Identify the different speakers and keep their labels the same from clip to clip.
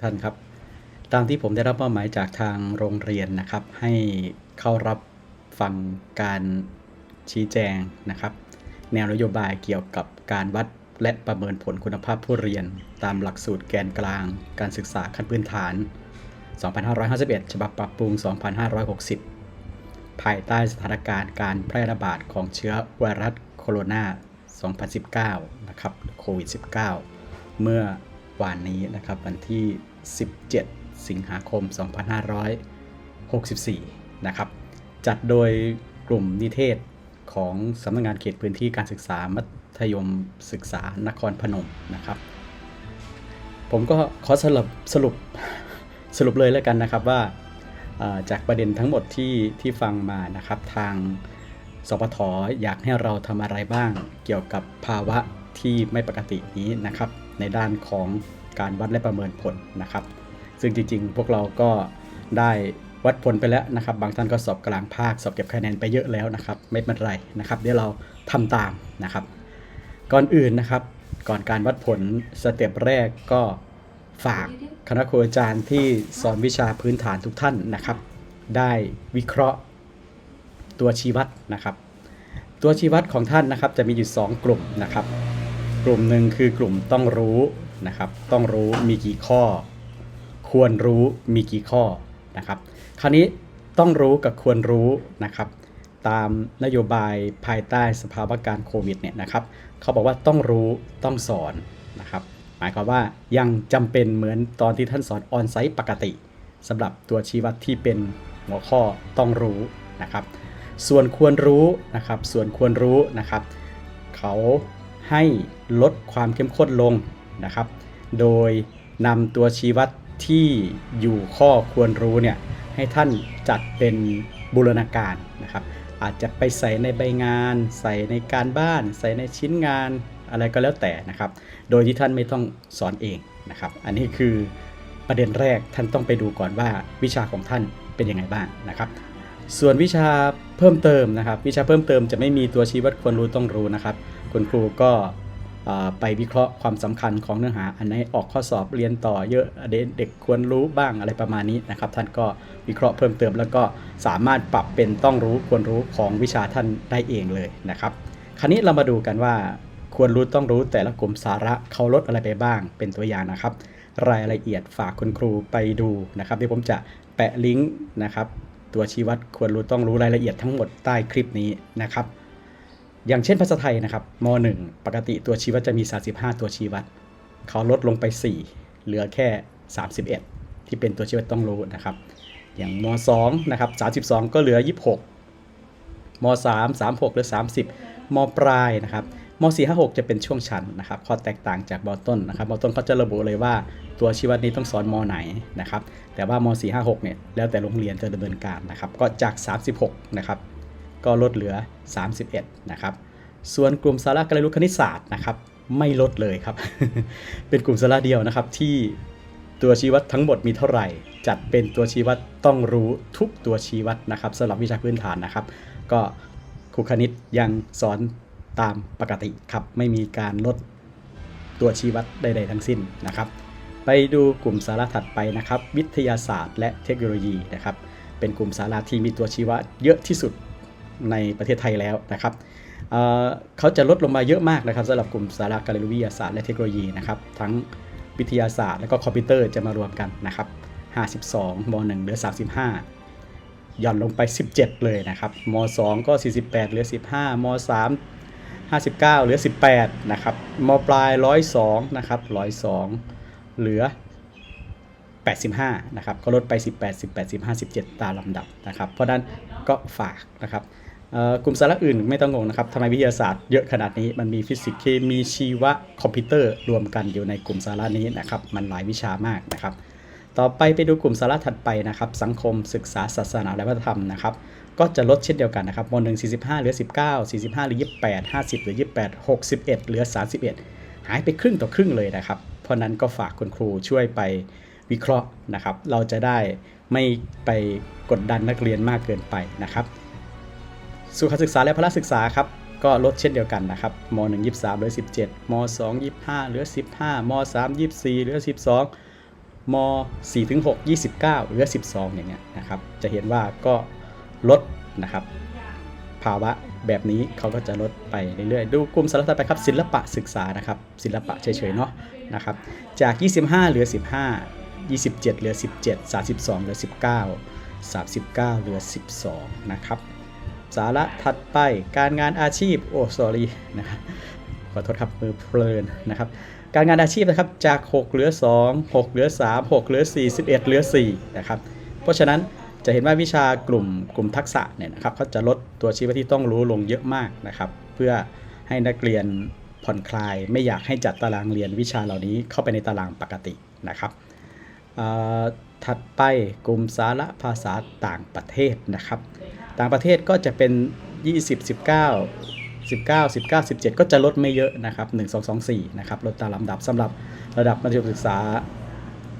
Speaker 1: ท่านครับ ตามที่ผมได้รับมอบหมายจากทางโรงเรียนนะครับ ให้เข้ารับฟังการชี้แจงนะครับ แนวนโยบายเกี่ยวกับการวัดและประเมินผลคุณภาพผู้เรียน ตามหลักสูตรแกนกลาง การศึกษาขั้นพื้นฐาน 2551 ฉบับปรับปรุง 2560 ภายใต้สถานการณ์การแพร่ระบาดของเชื้อไวรัสโคโรนา 2019 นะครับ โควิด -19 เมื่อ วานนี้นะครับวันที่ 17 สิงหาคม 2564 นะครับ จัดโดยกลุ่มนิเทศของสำนักงานเขตพื้นที่การศึกษามัธยมศึกษานครพนมนะครับ ผมก็ขอสรุปสรุปสรุปเลยแล้วกันนะครับว่าจากประเด็นทั้งหมดที่ที่ฟังมานะครับทางสปทอยากให้เราทำอะไรบ้างเกี่ยวกับภาวะที่ไม่ปกตินี้นะครับ ในด้านของการวัดและประเมินผลนะครับ ซึ่งจริงๆ พวกเราก็ได้วัดผลไปแล้วนะครับ บางท่านก็สอบกลางภาค สอบเก็บคะแนนไปเยอะแล้วนะครับ ไม่เป็นไรนะครับ เดี๋ยวเราทำตามนะครับ ก่อนอื่นนะครับ ก่อนการวัดผลสเต็ปแรกก็ฝากคณะครูอาจารย์ที่สอนวิชาพื้นฐานทุกท่านนะครับ ได้วิเคราะห์ตัวชี้วัดนะครับ ตัวชี้วัดของท่านนะครับจะมีอยู่ 2 กลุ่มนะครับ กลุ่มหนึ่งคือกลุ่มต้องรู้นะครับ ต้องรู้มีกี่ข้อ ควรรู้มีกี่ข้อนะครับ คราวนี้ต้องรู้กับควรรู้นะครับ ตามนโยบายภายใต้สภาวะการโควิดเนี่ยนะครับเขาบอกว่าต้องรู้ต้องสอนนะครับหมายความว่ายังจำเป็นเหมือนตอนที่ท่านสอนออนไซต์ปกติสำหรับตัวชี้วัดที่เป็นหัวข้อต้องรู้นะครับ ส่วนควรรู้นะครับ ส่วนควรรู้นะครับ เขา ให้ลดความเข้มข้นลงนะครับ โดยนำตัวชี้วัดที่อยู่ข้อควรรู้เนี่ยให้ท่านจัดเป็นบูรณาการนะครับ อาจจะไปใส่ในใบงาน ใส่ในการบ้าน ใส่ในชิ้นงานอะไรก็แล้วแต่นะครับ โดยที่ท่านไม่ต้องสอนเองนะครับ อันนี้คือประเด็นแรกท่านต้องไปดูก่อนว่าวิชาของท่านเป็นยังไงบ้างนะครับ ส่วนวิชาเพิ่มเติมนะครับ วิชาเพิ่มเติมจะไม่มีตัวชี้วัดควรรู้ต้องรู้นะครับ คุณครูก็ไปวิเคราะห์ความสำคัญของเนื้อหา อันไหนออกข้อสอบเรียนต่อเยอะเด็กเด็กควรรู้บ้างอะไรประมาณนี้นะครับ ท่านก็วิเคราะห์เพิ่มเติม แล้วก็สามารถปรับเป็นต้องรู้ควรรู้ของวิชาท่านได้เองเลยนะครับ คราวนี้เรามาดูกันว่าควรรู้ต้องรู้แต่ละกลุ่มสาระเขาลดอะไรไปบ้าง เป็นตัวอย่างนะครับ รายละเอียดฝากคุณครูไปดูนะครับเดี๋ยวผมจะแปะลิงก์นะครับตัวชี้วัดควรรู้ต้องรู้รายละเอียดทั้งหมดใต้คลิปนี้นะครับ อย่างเช่นภาษาไทยนะครับม .1 ปกติตัวชี้วัดจะมี 35 ตัวชี้วัดเขาลดลงไป 4 เหลือแค่ 31 ที่เป็นตัวชี้วัดต้องรู้นะครับ อย่างม 2 นะครับ32 ก็เหลือ 26ม 3 36เหลือ 30ม ปลายนะครับม 4 5 6 จะเป็นช่วงชั้นนะครับข้อแตกต่างจากมต้นนะครับมต้นเขาจะระบุเลยว่าตัวชีวัดนี้ต้องสอนมไหนนะครับ แต่ว่าม 4 5 6 เนี่ยแล้วแต่โรงเรียนจะดำเนินการนะครับ ก็จาก 36 นะครับ ก็ลดเหลือ 31 นะครับ ส่วนกลุ่มสาระการเรียนรู้คณิตศาสตร์นะครับ ไม่ลดเลยครับ เป็นกลุ่มสาระเดียวนะครับที่ตัวชี้วัดทั้งหมดมีเท่าไหร่ จัดเป็นตัวชี้วัดต้องรู้ทุกตัวชี้วัดนะครับสำหรับวิชาพื้นฐานนะครับ ก็ครูคณิตยังสอนตามปกติครับ ไม่มีการลดตัวชี้วัดใด ๆ ทั้งสิ้นนะครับ ไปดูกลุ่มสาระถัดไปนะครับ วิทยาศาสตร์และเทคโนโลยีนะครับ เป็นกลุ่มสาระที่มีตัวชี้วัดเยอะที่สุด ในประเทศไทยแล้วนะครับเเขาจะลดลงมาเยอะมากนะครับสำหรับกลุ่มสาระการเรียนรู้วิทยาศาสตร์และเทคโนโลยีนะครับทั้งวิทยาศาสตร์และก็คอมพิวเตอร์จะมารวมกันนะครับ 52ม .1 เหลือ 35 หย่อนลงไป 17 เลยนะครับม2ก็ 48 เหลือ 15ม3 59 เหลือ 18 นะครับมปลาย 102 นะครับ 102 เหลือ 85 นะครับ ก็ลดไป 18 18 15 17 ตามลำดับนะครับ เพราะนั้นก็ฝากนะครับ กลุ่มสาระอื่นไม่ต้องงงนะครับทำไมวิทยาศาสตร์เยอะขนาดนี้มันมีฟิสิกส์เคมีชีวะคอมพิวเตอร์รวมกันอยู่ในกลุ่มสาระนี้นะครับมันหลายวิชามากนะครับ ต่อไปไปดูกลุ่มสาระถัดไปนะครับ สังคมศึกษาศาสนาและวัฒนธรรมนะครับก็จะลดเช่นเดียวกันนะครับม .1 45เหลือ 19 45เหรือ28 50เหลือ28 61เหลือ 31 หายไปครึ่งต่อครึ่งเลยนะครับ เพราะนั้นก็ฝากคุณครูช่วยไปวิเคราะห์นะครับ เราจะได้ไม่ไปกดดันนักเรียนมากเกินไปนะครับ สุขศึกษาและพละศึกษาครับก็ลดเช่นเดียวกันนะครับม1 23เหลือ 17ม2 25เหลือ 15ม3 24เหลือ 12ม4ถึง6 29เหลือ 12 อย่างเงี้ยนะครับ จะเห็นว่าก็ลดนะครับ ภาวะแบบนี้เขาก็จะลดไปเรื่อยๆ ดูกลุ่มสาระต่อไปครับศิลปะศึกษานะครับ ศิลปะเฉยๆเนาะนะครับ จาก 25 เหลือ 15 27 เหลือ 17 32 เหลือ 19 39 เหลือ 12 นะครับ สาระถัดไปการงานอาชีพโอ้ sorry นะครับขอโทษครับมือเพลินนะครับ การงานอาชีพนะครับจาก 6 เหลือ 2 6 เหลือ 3 6 เหลือ 4 11 เหลือ4นะครับเพราะฉะนั้นจะเห็นว่าวิชากลุ่มกลุ่มทักษะเนี่ยนะครับเขาจะลดตัวชี้วัดที่ต้องรู้ลงเยอะมากนะครับ เพื่อให้นักเรียนผ่อนคลาย ไม่อยากให้จัดตารางเรียนวิชาเหล่านี้เข้าไปในตารางปกตินะครับถัดไปกลุ่มสาระภาษาต่างประเทศนะครับ ต่างประเทศก็จะเป็น 20 19 19 19 17 ก็จะลดไม่เยอะนะครับ 1 2 2 4 นะครับ ลดตามลำดับสำหรับระดับมัธยมศึกษา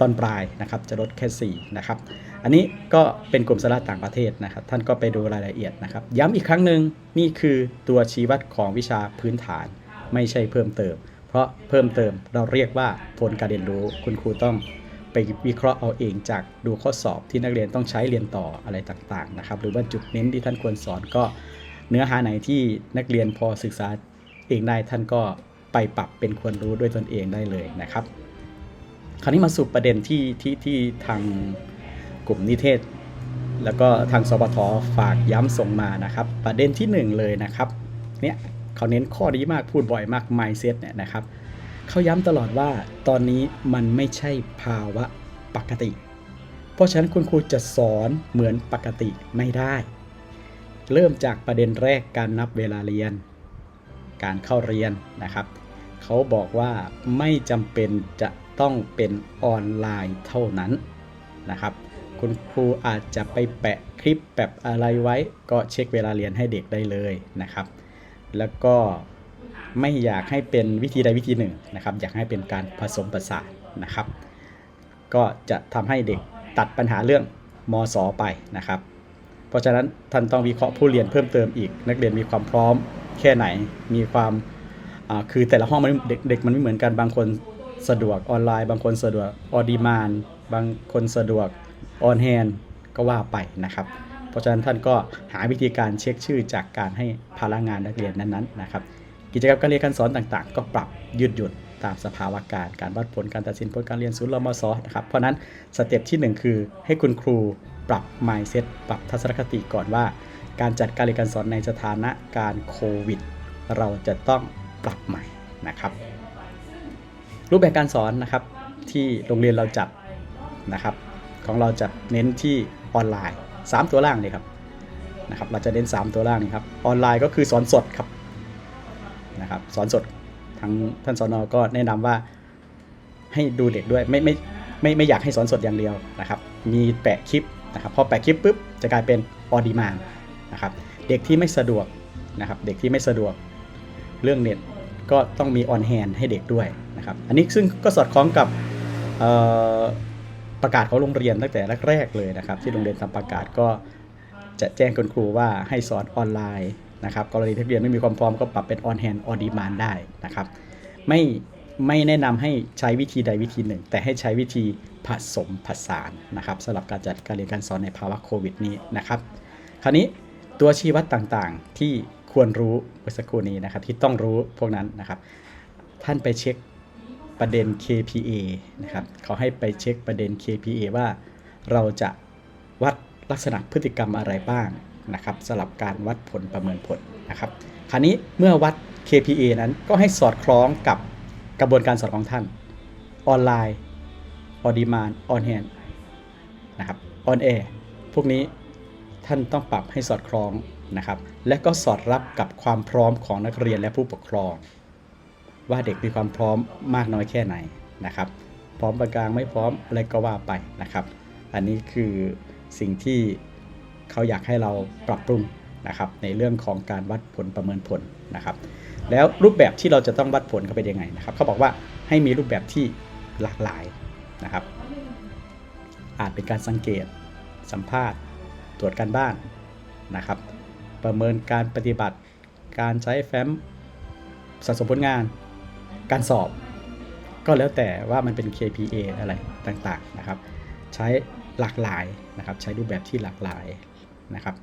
Speaker 1: ตอนปลายนะครับ จะลดแค่ 4 นะครับ อันนี้ก็เป็นกลุ่มสาระต่างประเทศนะครับ ท่านก็ไปดูรายละเอียดนะครับ ย้ำอีกครั้งหนึ่งนี่คือตัวชี้วัดของวิชาพื้นฐาน ไม่ใช่เพิ่มเติม เพราะเพิ่มเติมเราเรียกว่าผลการเรียนรู้คุณครูต้อง วิเคราะห์เอาเองจากดูข้อสอบที่นักเรียนต้องใช้เรียนต่ออะไรต่างๆนะครับ หรือว่าจุดเน้นที่ท่านควรสอนก็เนื้อหาไหนที่นักเรียนพอศึกษาเองได้ท่านก็ไปปรับเป็นควรรู้ด้วยตนเองได้เลยนะครับ คราวนี้มาสู่ประเด็นที่ที่ที่ทางกลุ่มนิเทศ แล้วก็ทางสปทฝากย้ำส่งมานะครับ ประเด็นที่หนึ่งเลยนะครับเนี่ยเขาเน้นข้อนี้มากพูดบ่อยมาก mindset เนี่ยนะครับ เขาย้ำตลอดว่าตอนนี้มันไม่ใช่ภาวะปกติ เพราะฉะนั้นคุณครูจะสอนเหมือนปกติไม่ได้ เริ่มจากประเด็นแรกการนับเวลาเรียน การเข้าเรียนนะครับ เขาบอกว่าไม่จำเป็นจะต้องเป็นออนไลน์เท่านั้นนะครับ คุณครูอาจจะไปแปะคลิปแบบอะไรไว้ ก็เช็คเวลาเรียนให้เด็กได้เลยนะครับ แล้วก็ ไม่อยากให้เป็นวิธีใดวิธีหนึ่งนะครับ อยากให้เป็นการผสมผสานนะครับ ก็จะทำให้เด็กตัดปัญหาเรื่องมสไปนะครับ เพราะฉะนั้นท่านต้องวิเคราะห์ผู้เรียนเพิ่มเติมอีก นักเรียนมีความพร้อมแค่ไหนมีความคือแต่ละห้องมันเด็กเด็กมันไม่เหมือนกันบางคนสะดวกออนไลน์ บางคนสะดวกออดีมานบางคนสะดวกออนแฮนก็ว่าไปนะครับ เพราะฉะนั้นท่านก็หาวิธีการเช็คชื่อจากการให้พลังงานนักเรียนนั้นๆนะครับ กิจกรรมการเรียนการสอนต่างๆ ก็ปรับยืดหยุ่นตามสภาวะการการวัดผลการตัดสินผลการเรียนศูนย์รมศนะครับ เพราะฉะนั้นสเต็ปที่ 1 คือให้คุณครูปรับ mindset ปรับทัศนคติก่อนว่า การจัดการเรียนการสอนในสถานะการโควิด เราจะต้องปรับใหม่นะครับ รูปแบบการสอนนะครับที่โรงเรียนเราจัดนะครับ ของเราจะเน้นที่ออนไลน์ 3 ตัวล่างเลยครับนะครับ เราจะเน้น 3 ตัวล่างนี่ครับออนไลน์ก็คือสอนสดครับ นะครับสอนสดทางท่านสอนอก็แนะนำว่าให้ดูเด็กด้วยไม่ไม่ไม่ไม่อยากให้สอนสดอย่างเดียวนะครับ มีแปะคลิปนะครับพอแปะคลิปปุ๊บจะกลายเป็นออดีมานนะครับเด็กที่ไม่สะดวกนะครับเด็กที่ไม่สะดวกเรื่องเน็ตก็ต้องมีออนแฮนให้เด็กด้วยนะครับอันนี้ซึ่งก็สอดคล้องกับประกาศของโรงเรียนตั้งแต่แรกๆเลยนะครับ ที่โรงเรียนทำประกาศก็จะแจ้งคุณครูว่าให้สอนออนไลน์ นะครับกรณีนักเรียนไม่มีความพร้อมก็ปรับเป็นออนแฮนออดีมานได้นะครับไม่ไม่แนะนำให้ใช้วิธีใดวิธีหนึ่ง แต่ให้ใช้วิธีผสมผสานนะครับสำหรับการจัดการเรียนการสอนในภาวะโควิดนี้นะครับคราวนี้ตัวชี้วัดต่างๆที่ควรรู้เมื่อสักครู่นี้นะครับที่ต้องรู้พวกนั้นนะครับท่านไปเช็คประเด็น KPA นะครับเขาให้ไปเช็คประเด็น KPA ว่าเราจะวัดลักษณะพฤติกรรมอะไรบ้าง นะครับสำหรับการวัดผลประเมินผลนะครับคราวนี้เมื่อวัด KPA นั้นก็ให้สอดคล้องกับกระบวนการสอนของท่านออนไลน์ออดีมานออนแฮนนะครับออนแอร์พวกนี้ท่านต้องปรับให้สอดคล้องนะครับ และก็สอดรับกับความพร้อมของนักเรียนและผู้ปกครอง ว่าเด็กมีความพร้อมมากน้อยแค่ไหนนะครับ พร้อมปานกลางไม่พร้อมอะไรก็ว่าไปนะครับ อันนี้คือสิ่งที่ เขาอยากให้เราปรับปรุงนะครับในเรื่องของการวัดผลประเมินผลนะครับ แล้วรูปแบบที่เราจะต้องวัดผลเขาเป็นยังไงนะครับเขาบอกว่าให้มีรูปแบบที่หลากหลายนะครับ อาจเป็นการสังเกต สัมภาษณ์ ตรวจการบ้านนะครับ ประเมินการปฏิบัติ การใช้แฟ้มสะสมผลงาน การสอบ ก็แล้วแต่ว่ามันเป็น KPA อะไรต่างๆนะครับ ใช้หลากหลายนะครับ ใช้รูปแบบที่หลากหลาย นะครับ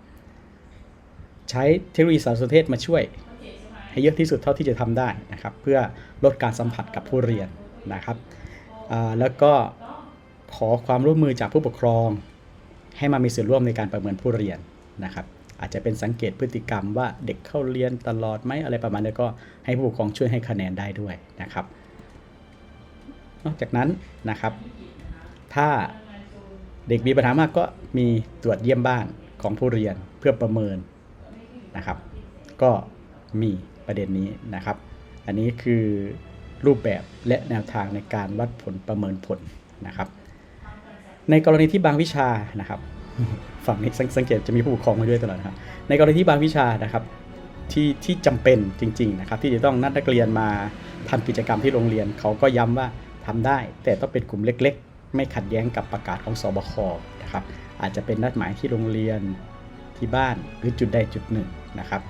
Speaker 1: ใช้เทคโนโลยีสารสนเทศมาช่วยให้เยอะที่สุดเท่าที่จะทำได้นะครับ เพื่อลดการสัมผัสกับผู้เรียนนะครับแล้วก็ขอความร่วมมือจากผู้ปกครอง ให้มามีส่วนร่วมในการประเมินผู้เรียนนะครับ อาจจะเป็นสังเกตพฤติกรรมว่าเด็กเข้าเรียนตลอดไหมอะไรประมาณนี้ก็ให้ผู้ปกครองช่วยให้คะแนนได้ด้วยนะครับ นอกจากนั้นนะครับ ถ้าเด็กมีปัญหามากก็มีตรวจเยี่ยมบ้าน ของผู้เรียนเพื่อประเมินนะครับ ก็มีประเด็นนี้นะครับ อันนี้คือรูปแบบและแนวทางในการวัดผลประเมินผลนะครับ ในกรณีที่บางวิชานะครับ ฝั่งนี้สังสงเกตจะมีผู้ปกครองมาด้วยตลอดนะครับ ในกรณีที่บางวิชานะครับที่ที่จำเป็นจริง ๆ นะครับ ที่จะต้องนัดนักเรียนมาทำกิจกรรมที่โรงเรียน เขาก็ย้ำว่าทำได้ แต่ต้องเป็นกลุ่มเล็ก ๆ ไม่ขัดแย้งกับประกาศของสบคนะครับ อาจจะเป็นนัดหมายที่โรงเรียนที่บ้านหรือจุดใดจุดหนึ่งนะครับ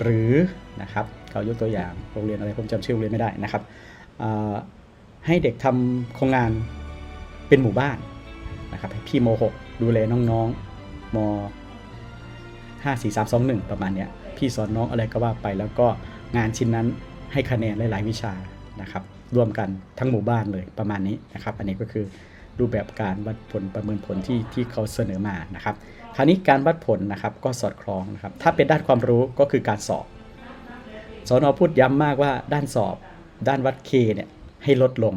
Speaker 1: หรือนะครับเขายกตัวอย่างโรงเรียนอะไรผมจำชื่อโรงเรียนไม่ได้นะครับให้เด็กทำโครงงานเป็นหมู่บ้านนะครับให้พี่โม .6 ดูแลน้องๆม5 4 3 2 1ประมาณเนี้ยพี่สอนน้องอะไรก็ว่าไป แล้วก็งานชิ้นนั้นให้คะแนนหลายๆวิชานะครับ รวมกันทั้งหมู่บ้านเลยประมาณนี้นะครับ อันนี้ก็คือ รูปแบบการวัดผลประเมินผลที่ที่เขาเสนอมานะครับ คราวนี้การวัดผลนะครับก็สอดคล้องนะครับ ถ้าเป็นด้านความรู้ก็คือการสอบสอนอพูดย้ำมากว่าด้านสอบ ด้านวัด K เนี่ยให้ลดลง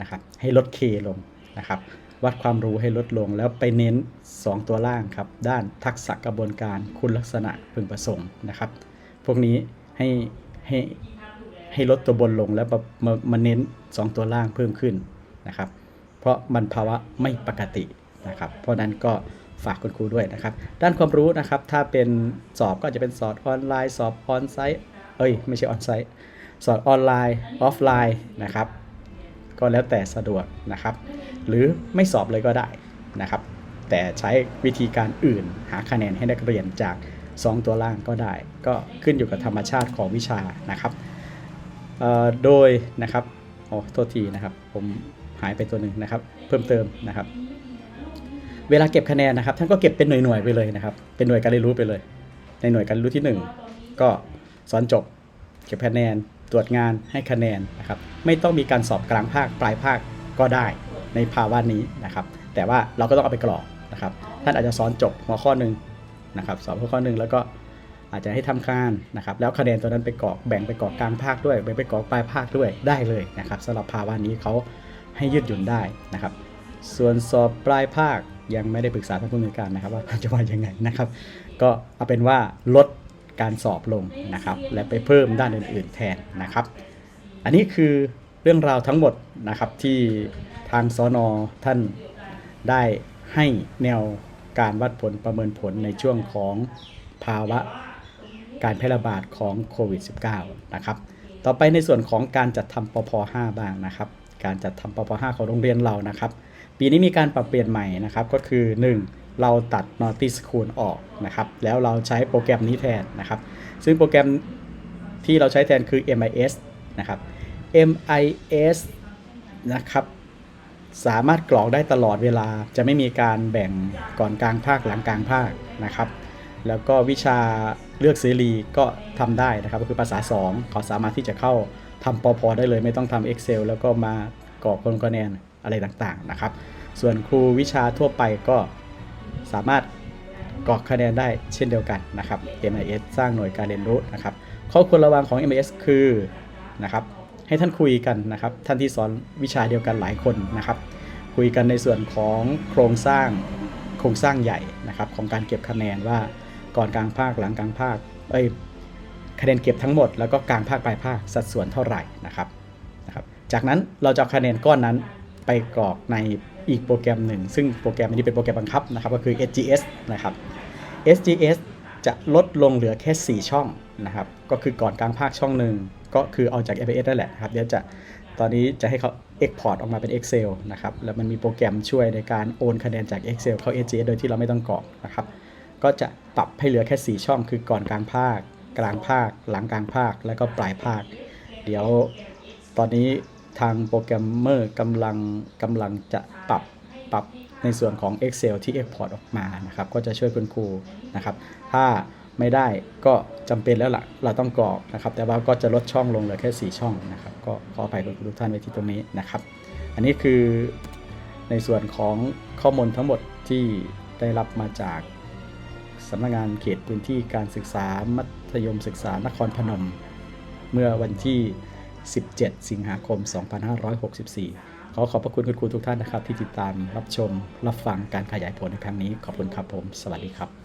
Speaker 1: นะครับ ให้ลด K ลงนะครับ วัดความรู้ให้ลดลงแล้วไปเน้น 2 ตัวล่างครับ ด้านทักษะกระบวนการคุณลักษณะพึงประสงค์นะครับ พวกนี้ให้ให้ให้ลดตัวบนลงแล้วมามามาเน้น 2 ตัวล่างเพิ่มขึ้นนะครับ เพราะมันภาวะไม่ปกตินะครับ เพราะนั้นก็ฝากคุณครูด้วยนะครับ ด้านความรู้นะครับ ถ้าเป็นสอบก็จะเป็นสอบออนไลน์ สอบออนไซต์เอ้ยไม่ใช่ออนไซต์สอบออนไลน์ออฟไลน์นะครับ ก็แล้วแต่สะดวกนะครับ หรือไม่สอบเลยก็ได้นะครับ แต่ใช้วิธีการอื่นหาคะแนนให้นักเรียนจาก 2 ตัวล่างก็ได้ ก็ขึ้นอยู่กับธรรมชาติของวิชานะครับเอ่อโดยนะครับอ๋อโทษทีนะครับผม หายไปตัวหนึ่งนะครับ เพิ่มเติมนะครับ เวลาเก็บคะแนนนะครับ ท่านก็เก็บเป็นหน่วยๆไปเลยนะครับ เป็นหน่วยการเรียนรู้ไปเลย ในหน่วยการเรียนรู้ที่ 1 ก็สอนจบ เก็บคะแนนตรวจงานให้คะแนนนะครับ ไม่ต้องมีการสอบกลางภาคปลายภาคก็ได้ในภาวะนี้นะครับ แต่ว่าเราก็ต้องเอาไปกรอกนะครับ ท่านอาจจะสอนจบหัวข้อหนึ่งนะครับสอบหัวข้อหนึ่งแล้วก็อาจจะให้ทำการนะครับ แล้วคะแนนตัวนั้นไปกรอกแบ่งไปกรอกกลางภาคด้วยแบ่งไปกรอกปลายภาคด้วยได้เลยนะครับสำหรับภาวะนี้เขา ให้ยืดหยุ่นได้นะครับ ส่วนสอบปลายภาคยังไม่ได้ปรึกษาท่านผู้อำนวยการนะครับ ว่าจะว่ายังไงนะครับ ก็เอาเป็นว่าลดการสอบลงนะครับ และไปเพิ่มด้านอื่น ๆ แทนนะครับ อันนี้คือเรื่องราวทั้งหมดนะครับที่ทางสอนอท่านได้ให้แนวการวัดผลประเมินผลในช่วงของภาวะการแพร่ระบาดของโควิด -19 นะครับ ต่อไปในส่วนของการจัดทำปพ5บ้างนะครับ การจัดทำปพ5ของโรงเรียนเรานะครับ ปีนี้มีการปรับเปลี่ยนใหม่นะครับ ก็คือ 1. เราตัด Naughty School ออกนะครับ แล้วเราใช้โปรแกรมนี้แทนนะครับ ซึ่งโปรแกรมที่เราใช้แทนคือ MIS นะครับ MIS นะครับสามารถกรอกได้ตลอดเวลาจะไม่มีการแบ่งก่อนกลางภาคหลังกลางภาคนะครับ แล้วก็วิชาเลือกเสรีก็ทำได้นะครับ ก็คือภาษา 2 เขาสามารถที่จะเข้า ทำปอพอได้เลยไม่ต้องทำ Excel แล้วก็มากรอกคนคะแนนอะไรต่างๆนะครับ ส่วนครูวิชาทั่วไปก็สามารถกรอกคะแนนได้เช่นเดียวกันนะครับ MIS สร้างหน่วยการเรียนรู้นะครับข้อควรระวังของ MIS คือนะครับให้ท่านคุยกันนะครับ ท่านที่สอนวิชาเดียวกันหลายคนนะครับ คุยกันในส่วนของโครงสร้างโครงสร้างใหญ่นะครับของการเก็บคะแนนว่าก่อนกลางภาคหลังกลางภาคเอ้ย คะแนนเก็บทั้งหมดแล้วก็กลางภาคปลายภาคสัดส่วนเท่าไหร่นะครับนะครับ จากนั้นเราจะคะแนนก้อนนั้นไปกรอกในอีกโปรแกรมหนึ่ง ซึ่งโปรแกรมนี้เป็นโปรแกรมบังคับนะครับก็คือ SGS นะครับ SGS จะลดลงเหลือแค่ 4 ช่องนะครับ ก็คือก่อนกลางภาคช่องหนึ่งก็คือเอาจาก MPS นั่นแหละนะครับเดี๋ยวจะตอนนี้จะให้เขา Export ออกมาเป็น Excel นะครับ แล้วมันมีโปรแกรมช่วยในการโอนคะแนนจาก Excel เข้า SGS โดยที่เราไม่ต้องกรอกนะครับ ก็จะปรับให้เหลือแค่ 4 ช่อง คือก่อนกลางภาค กลางภาค หลังกลางภาค แล้วก็ปลายภาค เดี๋ยวตอนนี้ทางโปรแกรมเมอร์กำลังกำลังจะปรับปรับในส่วนของ Excel ที่ Export ออกมานะครับ ก็จะช่วยคุณครูนะครับ ถ้าไม่ได้ก็จำเป็นแล้วล่ะ เราต้องกรอกนะครับ แต่ว่าก็จะลดช่องลงเหลือแค่ 4 ช่องนะครับ ก็ขออภัยคุณครูทุกท่านไว้ที่ตรงนี้นะครับ อันนี้คือในส่วนของข้อมูลทั้งหมดที่ได้รับมาจากสำนักงานเขตพื้นที่การศึกษามั ธยมศึกษานครพนม เมื่อวันที่ 17 สิงหาคม 2564 ขอขอบพระคุณคุณครูทุกท่านนะครับ ที่ติดตามรับชมรับฟังการขยายผลในครั้งนี้ ขอบคุณครับผม สวัสดีครับ